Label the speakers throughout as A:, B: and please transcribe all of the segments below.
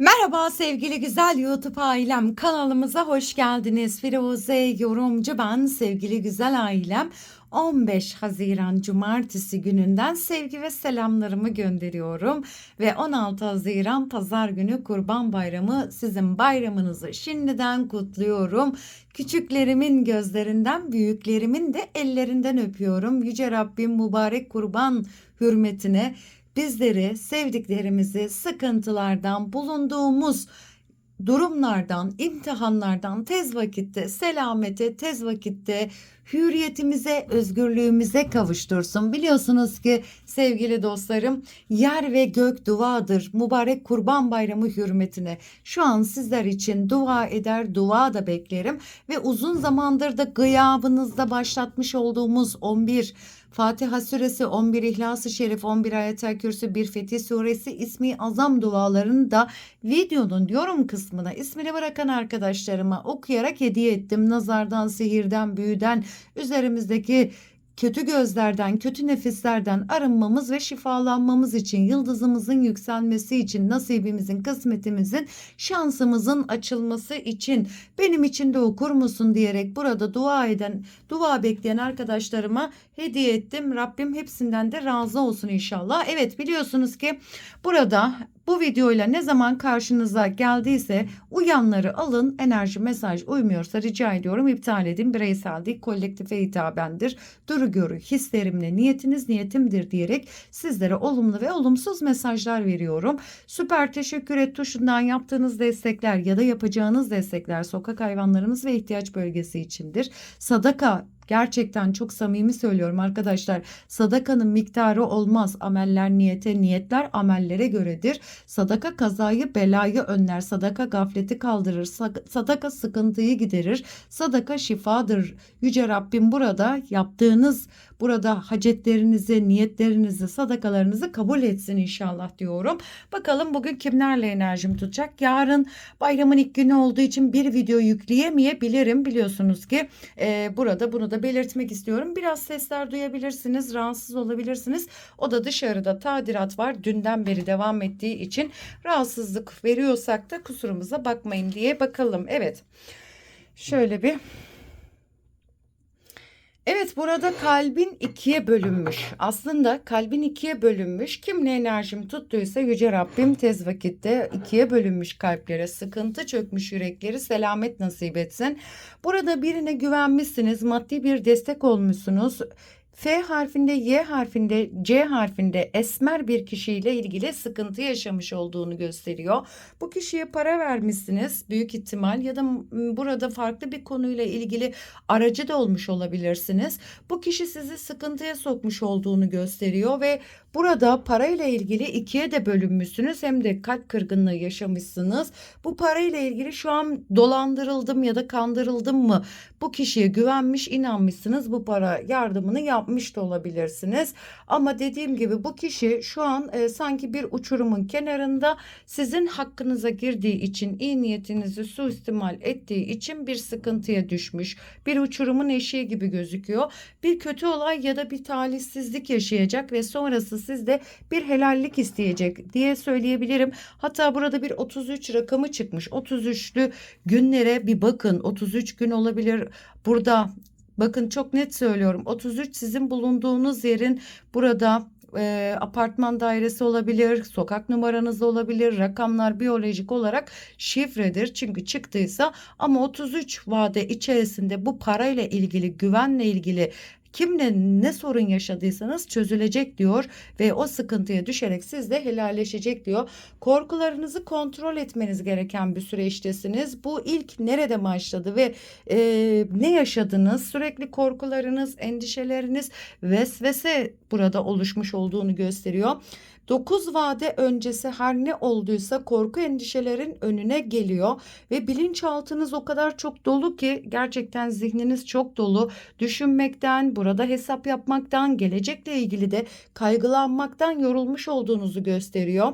A: Merhaba sevgili güzel YouTube ailem kanalımıza hoş geldiniz. Firuze yorumcu ben sevgili güzel ailem. 15 Haziran Cumartesi gününden sevgi ve selamlarımı gönderiyorum ve 16 Haziran Pazar günü Kurban Bayramı sizin bayramınızı şimdiden kutluyorum. Küçüklerimin gözlerinden, büyüklerimin de ellerinden öpüyorum. Yüce Rabbim mübarek kurban hürmetine bizleri, sevdiklerimizi sıkıntılardan, bulunduğumuz durumlardan, imtihanlardan tez vakitte selamete, tez vakitte hürriyetimize, özgürlüğümüze kavuştursun. Biliyorsunuz ki sevgili dostlarım yer ve gök duadır. Mübarek Kurban Bayramı hürmetine şu an sizler için dua eder, dua da beklerim ve uzun zamandır da gıyabınızda başlatmış olduğumuz 11 Fatiha suresi 11 İhlas-ı Şerif 11 Ayetel Kürsü 1 Fetih suresi ismi azam dualarını da videonun yorum kısmına ismini bırakan arkadaşlarıma okuyarak hediye ettim. Nazardan, sihirden, büyüden, üzerimizdeki kötü gözlerden, kötü nefislerden arınmamız ve şifalanmamız için, yıldızımızın yükselmesi için, nasibimizin, kısmetimizin, şansımızın açılması için benim için de okur musun diyerek burada dua eden, dua bekleyen arkadaşlarıma hediye ettim. Rabbim hepsinden de razı olsun inşallah. Evet biliyorsunuz ki burada bu videoyla ne zaman karşınıza geldiyse uyanları alın. Enerji mesaj uymuyorsa rica ediyorum iptal edin. Bireysel değil kolektife hitabendir. Duru görü hislerimle niyetiniz niyetimdir diyerek sizlere olumlu ve olumsuz mesajlar veriyorum. Süper teşekkür et tuşundan yaptığınız destekler ya da yapacağınız destekler sokak hayvanlarımız ve ihtiyaç bölgesi içindir. Sadaka Gerçekten çok samimi söylüyorum arkadaşlar. Sadakanın miktarı olmaz. Ameller niyete, niyetler amellere göredir. Sadaka kazayı, belayı önler. Sadaka gafleti kaldırır. Sadaka sıkıntıyı giderir. Sadaka şifadır. Yüce Rabbim burada yaptığınız burada hacetlerinizi, niyetlerinizi, sadakalarınızı kabul etsin inşallah diyorum. Bakalım bugün kimlerle enerjim tutacak? Yarın bayramın ilk günü olduğu için bir video yükleyemeyebilirim. Biliyorsunuz ki e, burada bunu da belirtmek istiyorum. Biraz sesler duyabilirsiniz, rahatsız olabilirsiniz. O da dışarıda tadilat var. Dünden beri devam ettiği için rahatsızlık veriyorsak da kusurumuza bakmayın diye bakalım. Evet. Şöyle bir Evet burada kalbin ikiye bölünmüş. Aslında kalbin ikiye bölünmüş. Kim ne enerjim tuttuysa Yüce Rabbim tez vakitte ikiye bölünmüş kalplere, sıkıntı çökmüş yürekleri selamet nasip etsin. Burada birine güvenmişsiniz, maddi bir destek olmuşsunuz. F harfinde, Y harfinde, C harfinde esmer bir kişiyle ilgili sıkıntı yaşamış olduğunu gösteriyor. Bu kişiye para vermişsiniz büyük ihtimal ya da burada farklı bir konuyla ilgili aracı da olmuş olabilirsiniz. Bu kişi sizi sıkıntıya sokmuş olduğunu gösteriyor ve burada parayla ilgili ikiye de bölünmüşsünüz hem de kalp kırgınlığı yaşamışsınız. Bu parayla ilgili şu an dolandırıldım ya da kandırıldım mı? Bu kişiye güvenmiş, inanmışsınız. Bu para yardımını yapmış yapmış da olabilirsiniz. Ama dediğim gibi bu kişi şu an e, sanki bir uçurumun kenarında sizin hakkınıza girdiği için iyi niyetinizi suistimal ettiği için bir sıkıntıya düşmüş. Bir uçurumun eşiği gibi gözüküyor. Bir kötü olay ya da bir talihsizlik yaşayacak ve sonrası sizde bir helallik isteyecek diye söyleyebilirim. Hatta burada bir 33 rakamı çıkmış. 33'lü günlere bir bakın. 33 gün olabilir. Burada Bakın çok net söylüyorum. 33 sizin bulunduğunuz yerin burada e, apartman dairesi olabilir, sokak numaranız olabilir, rakamlar biyolojik olarak şifredir. Çünkü çıktıysa ama 33 vade içerisinde bu parayla ilgili, güvenle ilgili kimle ne sorun yaşadıysanız çözülecek diyor ve o sıkıntıya düşerek siz de helalleşecek diyor. Korkularınızı kontrol etmeniz gereken bir süreçtesiniz. Bu ilk nerede başladı ve e, ne yaşadınız? Sürekli korkularınız, endişeleriniz, vesvese burada oluşmuş olduğunu gösteriyor. 9 vade öncesi her ne olduysa korku endişelerin önüne geliyor ve bilinçaltınız o kadar çok dolu ki gerçekten zihniniz çok dolu. Düşünmekten, burada hesap yapmaktan, gelecekle ilgili de kaygılanmaktan yorulmuş olduğunuzu gösteriyor.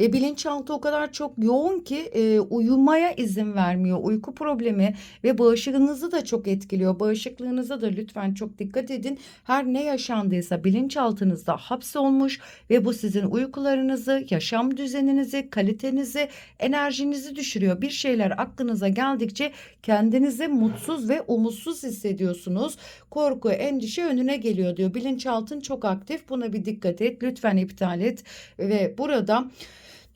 A: Ve bilinçaltı o kadar çok yoğun ki e, uyumaya izin vermiyor. Uyku problemi ve bağışıklığınızı da çok etkiliyor. Bağışıklığınıza da lütfen çok dikkat edin. Her ne yaşandıysa bilinçaltınızda hapsolmuş ve bu sizin uykularınızı, yaşam düzeninizi, kalitenizi, enerjinizi düşürüyor. Bir şeyler aklınıza geldikçe kendinizi mutsuz ve umutsuz hissediyorsunuz. Korku, endişe önüne geliyor diyor. Bilinçaltın çok aktif. Buna bir dikkat et. Lütfen iptal et. Ve burada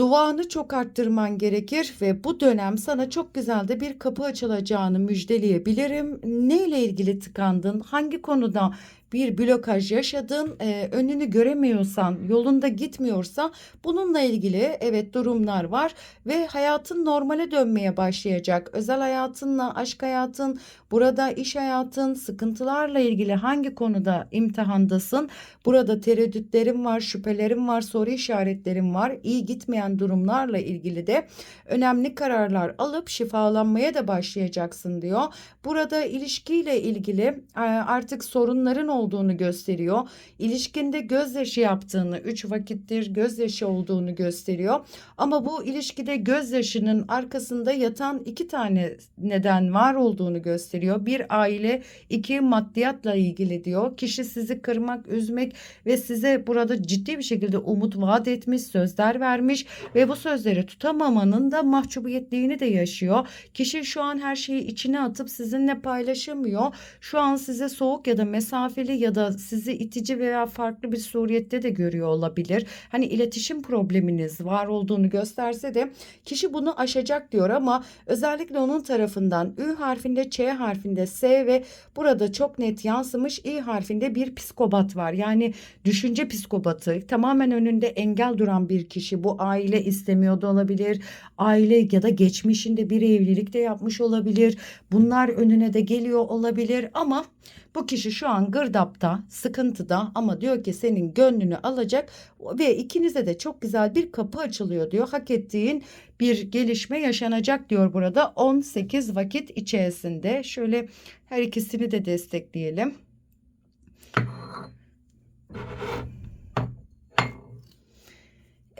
A: Duanı çok arttırman gerekir ve bu dönem sana çok güzel de bir kapı açılacağını müjdeleyebilirim. Ne ile ilgili tıkandın? Hangi konuda bir blokaj yaşadın, e, önünü göremiyorsan, yolunda gitmiyorsa bununla ilgili evet durumlar var ve hayatın normale dönmeye başlayacak. Özel hayatınla, aşk hayatın, burada iş hayatın, sıkıntılarla ilgili hangi konuda imtihandasın? Burada tereddütlerim var, şüphelerim var, soru işaretlerim var. İyi gitmeyen durumlarla ilgili de önemli kararlar alıp şifalanmaya da başlayacaksın diyor. Burada ilişkiyle ilgili e, artık sorunların olduğunu gösteriyor. İlişkinde gözyaşı yaptığını, üç vakittir gözyaşı olduğunu gösteriyor. Ama bu ilişkide gözyaşının arkasında yatan iki tane neden var olduğunu gösteriyor. Bir aile, iki maddiyatla ilgili diyor. Kişi sizi kırmak, üzmek ve size burada ciddi bir şekilde umut vaat etmiş, sözler vermiş ve bu sözleri tutamamanın da mahcubiyetliğini de yaşıyor. Kişi şu an her şeyi içine atıp sizinle paylaşamıyor. Şu an size soğuk ya da mesafeli ya da sizi itici veya farklı bir suriyette de görüyor olabilir. Hani iletişim probleminiz var olduğunu gösterse de kişi bunu aşacak diyor ama özellikle onun tarafından Ü harfinde, Ç harfinde, S ve burada çok net yansımış İ harfinde bir psikopat var. Yani düşünce psikopatı tamamen önünde engel duran bir kişi. Bu aile istemiyor da olabilir. Aile ya da geçmişinde bir evlilik de yapmış olabilir. Bunlar önüne de geliyor olabilir ama bu kişi şu an gırdapta, sıkıntıda ama diyor ki senin gönlünü alacak ve ikinize de çok güzel bir kapı açılıyor diyor. Hak ettiğin bir gelişme yaşanacak diyor burada 18 vakit içerisinde. Şöyle her ikisini de destekleyelim.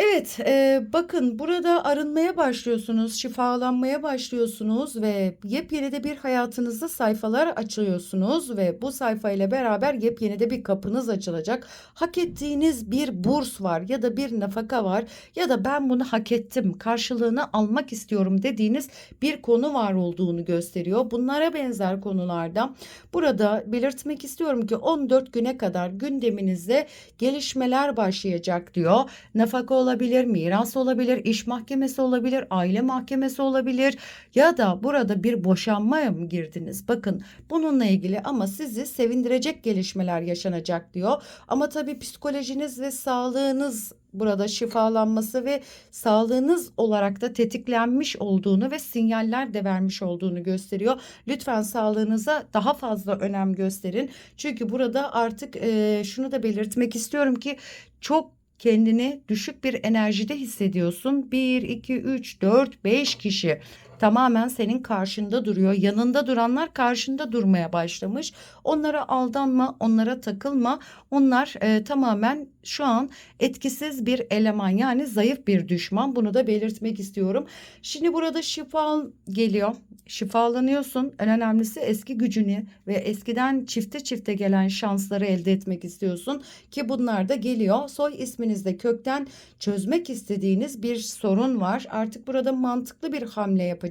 A: Evet, e, bakın burada arınmaya başlıyorsunuz, şifalanmaya başlıyorsunuz ve yepyeni de bir hayatınızda sayfalar açıyorsunuz ve bu sayfayla beraber yepyeni de bir kapınız açılacak. Hak ettiğiniz bir burs var ya da bir nafaka var ya da ben bunu hak ettim, karşılığını almak istiyorum dediğiniz bir konu var olduğunu gösteriyor. Bunlara benzer konularda burada belirtmek istiyorum ki 14 güne kadar gündeminizde gelişmeler başlayacak diyor. Nafaka olabilir, miras olabilir, iş mahkemesi olabilir, aile mahkemesi olabilir ya da burada bir boşanmaya mı girdiniz? Bakın bununla ilgili ama sizi sevindirecek gelişmeler yaşanacak diyor. Ama tabii psikolojiniz ve sağlığınız burada şifalanması ve sağlığınız olarak da tetiklenmiş olduğunu ve sinyaller de vermiş olduğunu gösteriyor. Lütfen sağlığınıza daha fazla önem gösterin. Çünkü burada artık e, şunu da belirtmek istiyorum ki çok kendini düşük bir enerjide hissediyorsun. 1, 2, 3, 4, 5 kişi tamamen senin karşında duruyor. Yanında duranlar karşında durmaya başlamış. Onlara aldanma, onlara takılma. Onlar e, tamamen şu an etkisiz bir eleman yani zayıf bir düşman. Bunu da belirtmek istiyorum. Şimdi burada şifa geliyor. Şifalanıyorsun. En önemlisi eski gücünü ve eskiden çifte çifte gelen şansları elde etmek istiyorsun ki bunlar da geliyor. Soy isminizde kökten çözmek istediğiniz bir sorun var. Artık burada mantıklı bir hamle yapacaksınız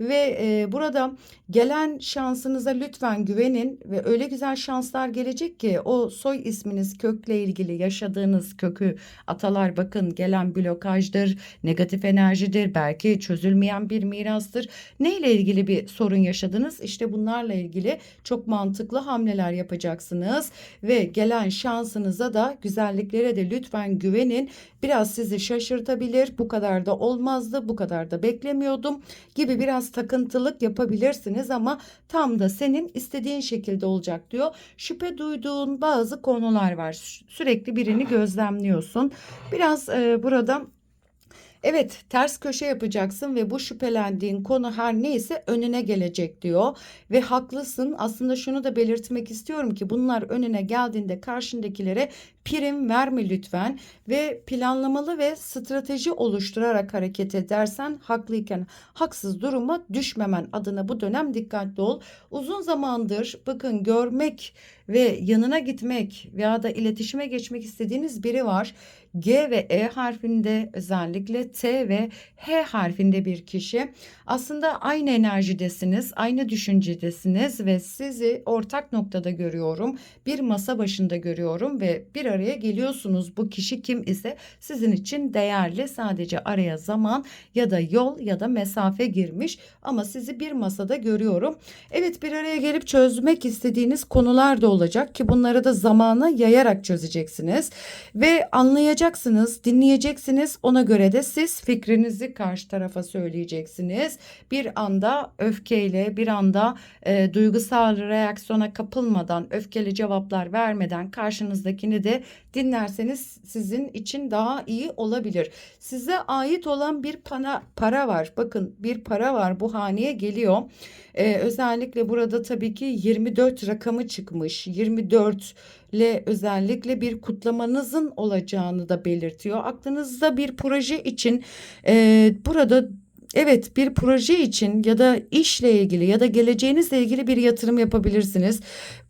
A: ve e, burada gelen şansınıza lütfen güvenin ve öyle güzel şanslar gelecek ki o soy isminiz kökle ilgili yaşadığınız kökü atalar bakın gelen blokajdır, negatif enerjidir, belki çözülmeyen bir mirastır. Ne ile ilgili bir sorun yaşadınız? İşte bunlarla ilgili çok mantıklı hamleler yapacaksınız ve gelen şansınıza da güzelliklere de lütfen güvenin. Biraz sizi şaşırtabilir. Bu kadar da olmazdı, bu kadar da beklemiyordum gibi biraz takıntılık yapabilirsiniz ama tam da senin istediğin şekilde olacak diyor. Şüphe duyduğun bazı konular var. Sürekli birini gözlemliyorsun. Biraz e, burada Evet ters köşe yapacaksın ve bu şüphelendiğin konu her neyse önüne gelecek diyor. Ve haklısın aslında şunu da belirtmek istiyorum ki bunlar önüne geldiğinde karşındakilere Prim verme lütfen ve planlamalı ve strateji oluşturarak hareket edersen haklıyken haksız duruma düşmemen adına bu dönem dikkatli ol. Uzun zamandır bakın görmek ve yanına gitmek veya da iletişime geçmek istediğiniz biri var. G ve E harfinde özellikle T ve H harfinde bir kişi. Aslında aynı enerjidesiniz, aynı düşüncedesiniz ve sizi ortak noktada görüyorum. Bir masa başında görüyorum ve bir araya geliyorsunuz. Bu kişi kim ise sizin için değerli. Sadece araya zaman ya da yol ya da mesafe girmiş ama sizi bir masada görüyorum. Evet bir araya gelip çözmek istediğiniz konular da olacak ki bunları da zamana yayarak çözeceksiniz ve anlayacaksınız, dinleyeceksiniz. Ona göre de siz fikrinizi karşı tarafa söyleyeceksiniz. Bir anda öfkeyle, bir anda e, duygusal reaksiyona kapılmadan, öfkeli cevaplar vermeden karşınızdakini de dinlerseniz sizin için daha iyi olabilir. Size ait olan bir para, para var. Bakın bir para var bu haneye geliyor. Ee, özellikle burada tabii ki 24 rakamı çıkmış. 24 ile özellikle bir kutlamanızın olacağını da belirtiyor. Aklınızda bir proje için e, burada Evet bir proje için ya da işle ilgili ya da geleceğinizle ilgili bir yatırım yapabilirsiniz.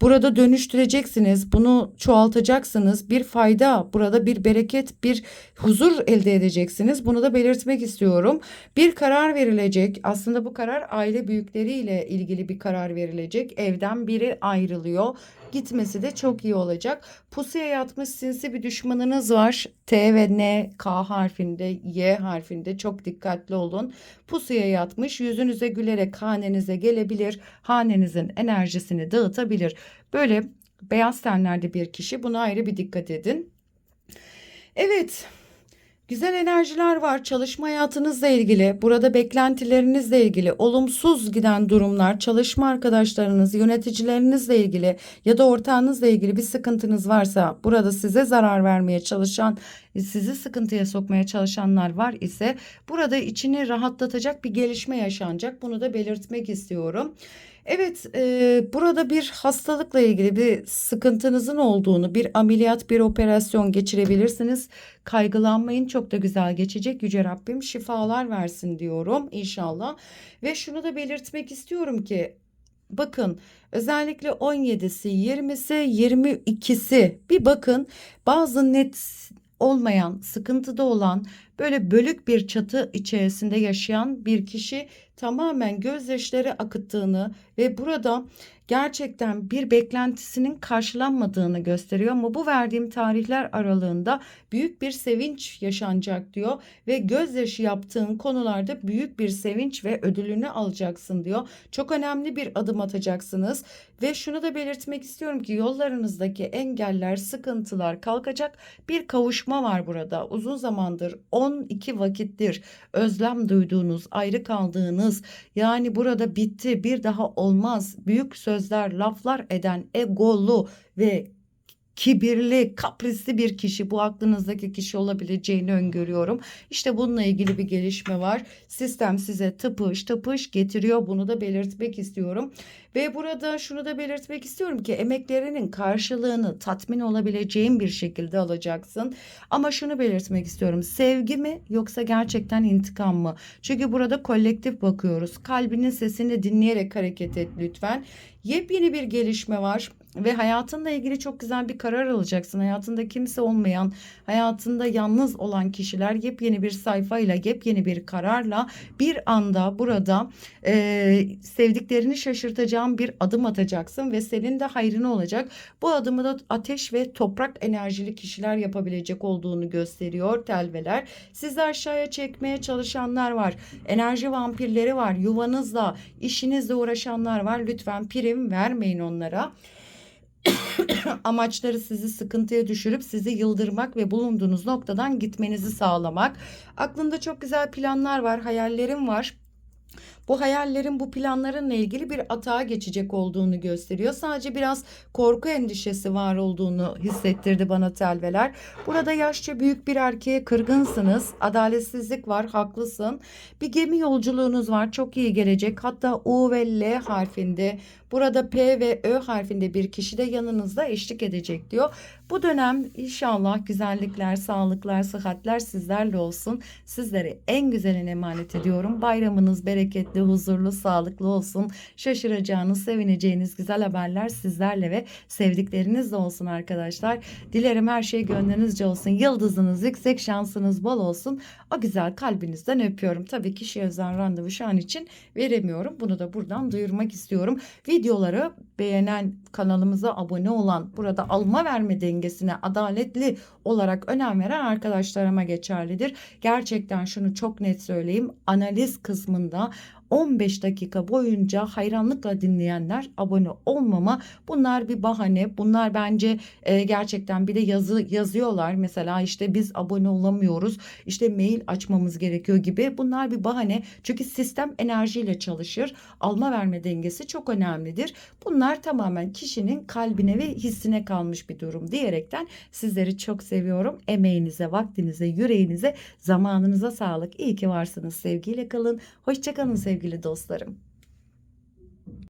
A: Burada dönüştüreceksiniz, bunu çoğaltacaksınız. Bir fayda, burada bir bereket, bir huzur elde edeceksiniz. Bunu da belirtmek istiyorum. Bir karar verilecek. Aslında bu karar aile büyükleriyle ilgili bir karar verilecek. Evden biri ayrılıyor gitmesi de çok iyi olacak. Pusuya yatmış sinsi bir düşmanınız var. T ve N, K harfinde, Y harfinde çok dikkatli olun. Pusuya yatmış yüzünüze gülerek hanenize gelebilir. Hanenizin enerjisini dağıtabilir. Böyle beyaz tenlerde bir kişi buna ayrı bir dikkat edin. Evet. Güzel enerjiler var çalışma hayatınızla ilgili, burada beklentilerinizle ilgili, olumsuz giden durumlar, çalışma arkadaşlarınız, yöneticilerinizle ilgili ya da ortağınızla ilgili bir sıkıntınız varsa, burada size zarar vermeye çalışan, sizi sıkıntıya sokmaya çalışanlar var ise burada içini rahatlatacak bir gelişme yaşanacak. Bunu da belirtmek istiyorum. Evet, e, burada bir hastalıkla ilgili bir sıkıntınızın olduğunu, bir ameliyat, bir operasyon geçirebilirsiniz. Kaygılanmayın, çok da güzel geçecek. Yüce Rabbim şifalar versin diyorum inşallah. Ve şunu da belirtmek istiyorum ki Bakın özellikle 17'si, 20'si, 22'si bir bakın bazı net olmayan, sıkıntıda olan, böyle bölük bir çatı içerisinde yaşayan bir kişi tamamen gözyaşları akıttığını ve burada gerçekten bir beklentisinin karşılanmadığını gösteriyor ama bu verdiğim tarihler aralığında büyük bir sevinç yaşanacak diyor ve gözyaşı yaptığın konularda büyük bir sevinç ve ödülünü alacaksın diyor. Çok önemli bir adım atacaksınız ve şunu da belirtmek istiyorum ki yollarınızdaki engeller, sıkıntılar kalkacak. Bir kavuşma var burada. Uzun zamandır 12 vakittir özlem duyduğunuz, ayrı kaldığınız yani burada bitti bir daha olmaz büyük sözler, laflar eden egolu ve kibirli, kaprisli bir kişi bu aklınızdaki kişi olabileceğini öngörüyorum. İşte bununla ilgili bir gelişme var. Sistem size tıpış tıpış getiriyor. Bunu da belirtmek istiyorum. Ve burada şunu da belirtmek istiyorum ki emeklerinin karşılığını tatmin olabileceğin bir şekilde alacaksın. Ama şunu belirtmek istiyorum. Sevgi mi yoksa gerçekten intikam mı? Çünkü burada kolektif bakıyoruz. Kalbinin sesini dinleyerek hareket et lütfen. Yepyeni bir gelişme var ve hayatınla ilgili çok güzel bir karar alacaksın. Hayatında kimse olmayan, hayatında yalnız olan kişiler yepyeni bir sayfayla, yepyeni bir kararla bir anda burada e, sevdiklerini şaşırtacağın bir adım atacaksın ve senin de hayrına olacak. Bu adımı da ateş ve toprak enerjili kişiler yapabilecek olduğunu gösteriyor telveler. Sizi aşağıya çekmeye çalışanlar var. Enerji vampirleri var. Yuvanızla, işinizle uğraşanlar var. Lütfen prim vermeyin onlara. Amaçları sizi sıkıntıya düşürüp sizi yıldırmak ve bulunduğunuz noktadan gitmenizi sağlamak. Aklında çok güzel planlar var, hayallerim var. bu hayallerin, bu planlarınla ilgili bir atağa geçecek olduğunu gösteriyor. Sadece biraz korku endişesi var olduğunu hissettirdi bana telveler. Burada yaşça büyük bir erkeğe kırgınsınız. Adaletsizlik var, haklısın. Bir gemi yolculuğunuz var, çok iyi gelecek. Hatta U ve L harfinde, burada P ve Ö harfinde bir kişi de yanınızda eşlik edecek diyor. Bu dönem inşallah güzellikler, sağlıklar, sıhhatler sizlerle olsun. Sizlere en güzelini emanet ediyorum. Bayramınız bereketli, huzurlu, sağlıklı olsun. Şaşıracağınız, sevineceğiniz güzel haberler sizlerle ve sevdiklerinizle olsun arkadaşlar. Dilerim her şey gönlünüzce olsun. Yıldızınız yüksek, şansınız bol olsun. O güzel kalbinizden öpüyorum. Tabii kişiye özel randevu şu an için veremiyorum. Bunu da buradan duyurmak istiyorum. Videoları beğenen, kanalımıza abone olan, burada alma verme dengesine adaletli olarak önem veren arkadaşlarıma geçerlidir. Gerçekten şunu çok net söyleyeyim. Analiz kısmında 15 dakika boyunca hayranlıkla dinleyenler abone olmama bunlar bir bahane. Bunlar bence e, gerçekten bir de yazı yazıyorlar. Mesela işte biz abone olamıyoruz. İşte mail açmamız gerekiyor gibi. Bunlar bir bahane. Çünkü sistem enerjiyle çalışır. Alma verme dengesi çok önemlidir. Bunlar tamamen kişinin kalbine ve hissine kalmış bir durum diyerekten sizleri çok seviyorum. Emeğinize, vaktinize, yüreğinize, zamanınıza sağlık. İyi ki varsınız. Sevgiyle kalın. Hoşçakalın sevgili dostlarım.